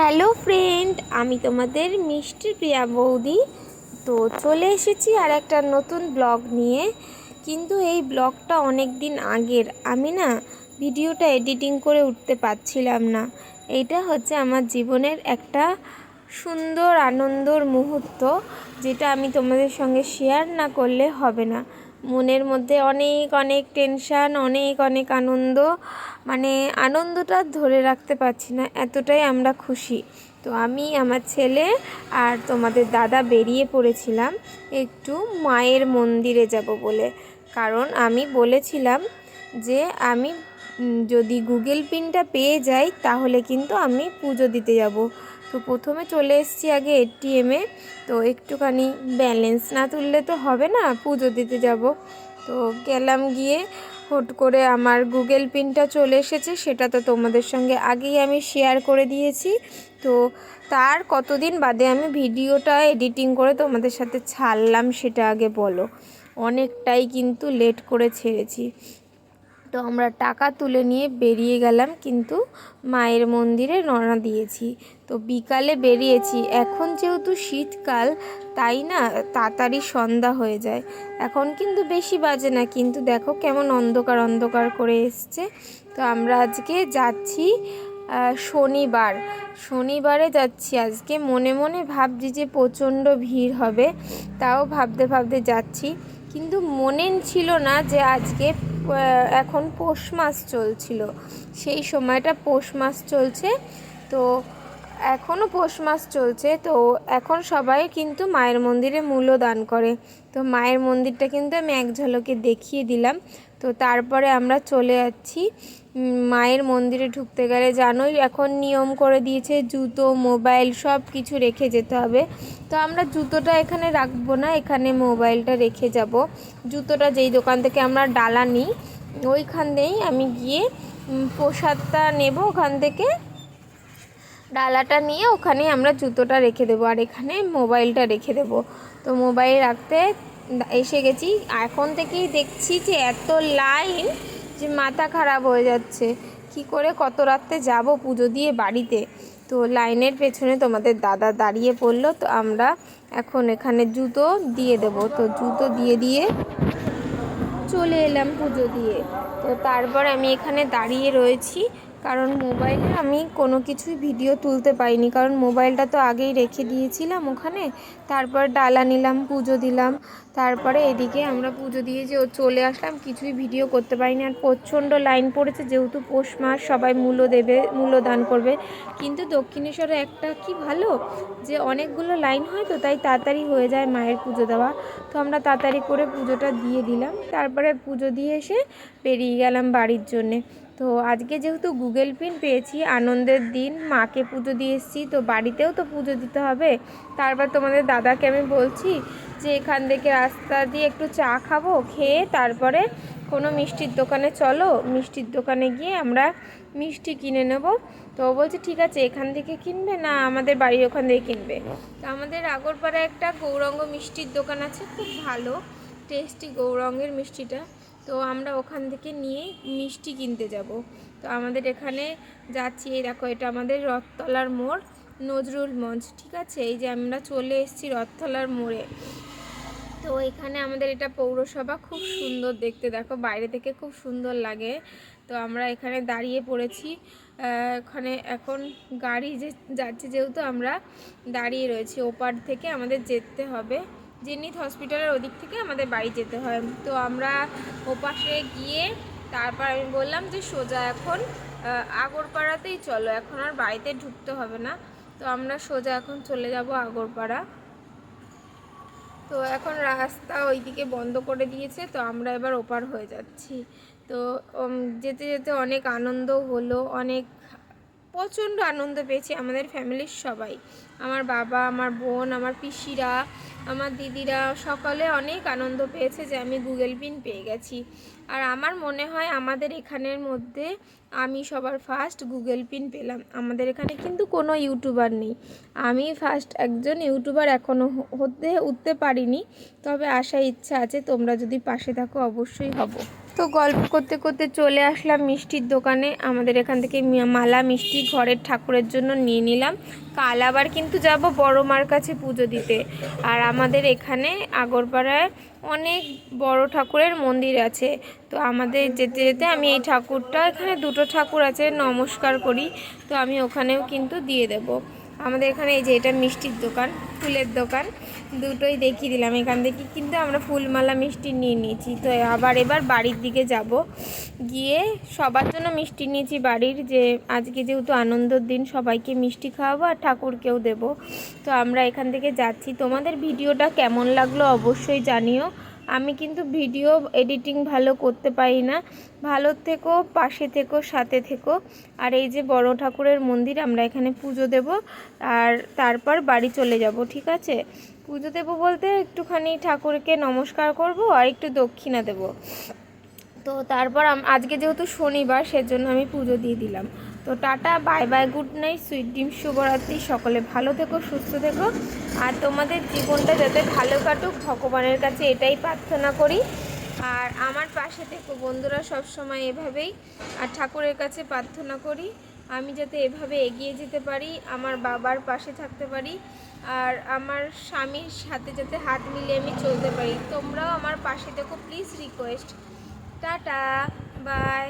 Hello friend, আমি তোমাদের মিষ্টি প্রিয়া বৌদি। তো চলে এসেছি আর একটা নতুন ব্লগ নিয়ে। কিন্তু এই ব্লগটা অনেক দিন আগের। আমি না ভিডিওটা এডিটিং করে উঠতে পারছিলাম না। এইটা হচ্ছে আমার জীবনের একটা সুন্দর আনন্দর মুহূর্ত, যেটা আমি তোমাদের সঙ্গে শেয়ার না করলে হবে না। মনের মধ্যে অনেক অনেক টেনশান অনেক অনেক আনন্দ। মানে আনন্দটা ধরে রাখতে পারছি না, এতটাই আমরা খুশি। তো আমি, আমার ছেলে আর তোমাদের দাদা বেরিয়ে পড়েছিলাম একটু মায়ের মন্দিরে যাব বলে। কারণ আমি বলেছিলাম যে আমি যদি গুগল পিনটা পেয়ে যাই তাহলে কিন্তু আমি পুজো দিতে যাব। তো প্রথমে চলে এসেছি আগে এটিএমে তো একটুখানি ব্যালেন্স না তুললে তো হবে না, পুজো দিতে যাব। তো গেলাম গিয়ে হুট করে আমার গুগল পিনটা চলে এসেছে, সেটা তো তোমাদের সঙ্গে আগেই আমি শেয়ার করে দিয়েছি। তো তার কতদিন বাদে আমি ভিডিওটা এডিটিং করে তোমাদের সাথে ছাড়লাম সেটা আগে বলো। অনেকটাই কিন্তু লেট করে ছেড়েছি। তো আমরা টাকা তুলে নিয়ে বেরিয়ে গেলাম, কিন্তু মায়ের মন্দিরে রওনা দিয়েছি। তো বিকালে বেরিয়েছি। এখন যেহেতু শীতকাল, তাই না, তাড়াতাড়ি সন্ধ্যা হয়ে যায়। এখন কিন্তু বেশি বাজে না, কিন্তু দেখো কেমন অন্ধকার অন্ধকার করে এসছে। তো আমরা আজকে যাচ্ছি শনিবার। শনিবারে যাচ্ছি আজকে। মনে মনে ভাবছি যে প্রচণ্ড ভিড় হবে, তাও ভাবতে ভাবতে যাচ্ছি। কিন্তু মনে ছিল না যে আজকে এখন পৌষ মাস চলছিল। সেই সময়টা পৌষ মাস চলছে। তো এখনও পৌষ মাস চলছে। তো এখন সবাই কিন্তু মায়ের মন্দিরে মূল্য দান করে। তো মায়ের মন্দিরটা কিন্তু আমি এক ঝলকে দেখিয়ে দিলাম। তো তারপরে আমরা চলে যাচ্ছি। মায়ের মন্দিরে ঢুকতে গেলে জানোই এখন নিয়ম করে দিয়েছে জুতো, মোবাইল সব কিছু রেখে যেতে হবে। তো আমরা জুতোটা এখানে রাখব না, এখানে মোবাইলটা রেখে যাব। জুতোটা যেই দোকান থেকে আমরা ডালা নিই, ওইখান দিয়েই আমি গিয়ে প্রসাদটা নেব ওখান থেকে। ডালাটা নিয়ে ওখানে আমরা জুতোটা রেখে দেবো আর এখানে মোবাইলটা রেখে দেবো। তো মোবাইল রাখতে এসে গেছি। এখন থেকেই দেখছি যে এত লাইন যে মাথা খারাপ হয়ে যাচ্ছে। কি করে কত রাত্রে যাব পুজো দিয়ে বাড়িতে? তো লাইনের পেছনে তোমাদের দাদা দাঁড়িয়ে পড়ল। তো আমরা এখন এখানে জুতো দিয়ে দেব। তো জুতো দিয়ে দিয়ে চলে এলাম পুজো দিয়ে। তো তারপর আমি এখানে দাঁড়িয়ে রয়েছি। কারণ মোবাইলে আমি কোনো কিছুই ভিডিও তুলতে পারিনি। কারণ মোবাইলটা তো আগেই রেখে দিয়েছিলাম ওখানে। তারপর ডালা নিলাম, পুজো দিলাম। তারপরে এদিকে আমরা পুজো দিয়ে যে চলে আসলাম, কিছুই ভিডিও করতে পারিনি। আর প্রচণ্ড লাইন পড়েছে, যেহেতু পৌষ মাস, সবাই মূল্য দেবে, মূল্য দান করবে। কিন্তু দক্ষিণেশ্বরে একটা কি ভালো, যে অনেকগুলো লাইন হয় তো, তাই তাড়াতাড়ি হয়ে যায় মায়ের পুজো দেওয়া। তো আমরা তাড়াতাড়ি করে পুজোটা দিয়ে দিলাম। তারপরে পুজো দিয়ে এসে বেরিয়ে গেলাম বাড়ির জন্যে। তো আজকে যেহেতু গুগল পিন পেয়েছি, আনন্দের দিন, মাকে পুজো দিয়ে এসেছি, তো বাড়িতেও তো পুজো দিতে হবে। তারপর তোমাদের দাদাকে আমি বলছি যে এখান থেকে রাস্তা দিয়ে একটু চা খাব, খেয়ে তারপরে কোনো মিষ্টির দোকানে চলো। মিষ্টির দোকানে গিয়ে আমরা মিষ্টি কিনে নেব। তো বলছে, ঠিক আছে, এখান থেকে কিনবে না আমাদের বাড়ির ওখান থেকে কিনবে? তো আমাদের আগরপাড়ায় একটা গৌরঙ্গ মিষ্টির দোকান আছে, খুব ভালো টেস্টি গৌরঙ্গের মিষ্টিটা। তো আমরা ওখান থেকে নিয়ে মিষ্টি কিনতে যাব। তো আমাদের এখানে যাচ্ছি, এই দেখো এটা আমাদের রথতলার মোড়, নজরুল মঞ্চ, ঠিক আছে? এই যে আমরা চলে এসেছি রথতলার মোড়ে। তো এখানে আমাদের এটা পৌরসভা খুব সুন্দর দেখতে, দেখো বাইরে থেকে খুব সুন্দর লাগে। তো আমরা এখানে দাঁড়িয়ে পড়েছি। এখানে এখন গাড়ি যে যাচ্ছে, যেহেতু আমরা দাঁড়িয়ে রয়েছি, ওপার থেকে আমাদের যেতে হবে। জেনিথ হসপিটালের ওদিক থেকে আমাদের বাড়ি যেতে হয়। তো আমরা ওপাশে গিয়ে তারপর আমি বললাম যে সোজা এখন আগরপাড়াতেই চলো, এখন আর বাড়িতে ঢুকতে হবে না। তো আমরা সোজা এখন চলে যাব আগরপাড়া। তো এখন রাস্তা ওইদিকে বন্ধ করে দিয়েছে, তো আমরা এবার ওপার হয়ে যাচ্ছি। তো যেতে যেতে অনেক আনন্দ হলো, অনেক প্রচণ্ড আনন্দ পেয়েছি আমাদের ফ্যামিলির সবাই। আমার বাবা, আমার বোন, আমার পিসিরা, আমার দিদিরা সকলে অনেক আনন্দ পেয়েছে যে আমি গুগল পিন পেয়ে গেছি। আর আমার মনে হয় আমাদের এখানের মধ্যে আমি সবার ফার্স্ট গুগল পিন পেলাম। আমাদের এখানে কিন্তু কোনো ইউটিউবার নেই। আমি ফার্স্ট একজন ইউটিউবার এখনও হতে, উঠতে পারিনি। তবে আসার ইচ্ছা আছে তোমরা যদি পাশে থাকো অবশ্যই হব। তো গল্প করতে করতে চলে আসলাম মিষ্টির দোকানে। আমাদের এখান থেকে মালা, মিষ্টি ঘরের ঠাকুরের জন্য নিয়ে নিলাম। কাল আবার কিন্তু যাব বড় মার কাছে পুজো দিতে। আর আমাদের এখানে আগরপাড়ায় অনেক বড় ঠাকুরের মন্দির আছে। তো আমাদের যেতে যেতে আমি এই ঠাকুরটা, এখানে দুটো ঠাকুর আছে, নমস্কার করি। তো আমি ওখানেও কিন্তু দিয়ে দেব। আমাদের এখানে এই যে এটা মিষ্টির দোকান, ফুলের দোকান, দুটোই দেখিয়ে দিলাম এখান থেকে। কিন্তু আমরা ফুলমালা মিষ্টি নিয়ে নিয়েছি। তো আবার এবার বাড়ির দিকে যাব। গিয়ে সবার জন্য মিষ্টি নিয়েছি বাড়ির যে আজকে যেহেতু আনন্দর দিন, সবাইকে মিষ্টি খাওয়াবো আর ঠাকুরকেও দেবো। তো আমরা এখান থেকে যাচ্ছি। তোমাদের ভিডিওটা কেমন লাগল অবশ্যই জানিও। আমি কিন্তু ভিডিও এডিটিং ভালো করতে পারি না। ভালো থেকো পাশে থেকো সাথে থেকো আর এই যে বড় ঠাকুরের মন্দির, আমরা এখানে পুজো দেব। আর তারপর বাড়ি চলে যাব, ঠিক আছে? পুজো দেবো বলতে একটুখানি ঠাকুরকে নমস্কার করব আর একটু দক্ষিণা দেব। তো তারপর আজকে যেহেতু শনিবার, সেজন্য আমি পুজো দিয়ে দিলাম। তো tata, bye bye, good night, sweet dream, শুভরাত্রি, সকলে ভালো থেকো, সুস্থ থেকো। আর তোমাদের জীবনটা যাতে ভালো কাটুক, ভগবানের কাছে এটাই প্রার্থনা করি। আর আমার পাশে থেকো বন্ধুরা সব সময় এভাবেই। আর ঠাকুরের কাছে প্রার্থনা করি, আমি যাতে এভাবে এগিয়ে যেতে পারি, আমার বাবার পাশে থাকতে পারি, আর আমার স্বামীর সাথে যাতে হাত মিলিয়ে আমি চলতে পারি। তোমরাও আমার পাশে থেকো প্লিজ রিকোয়েস্ট টাটা, বাই।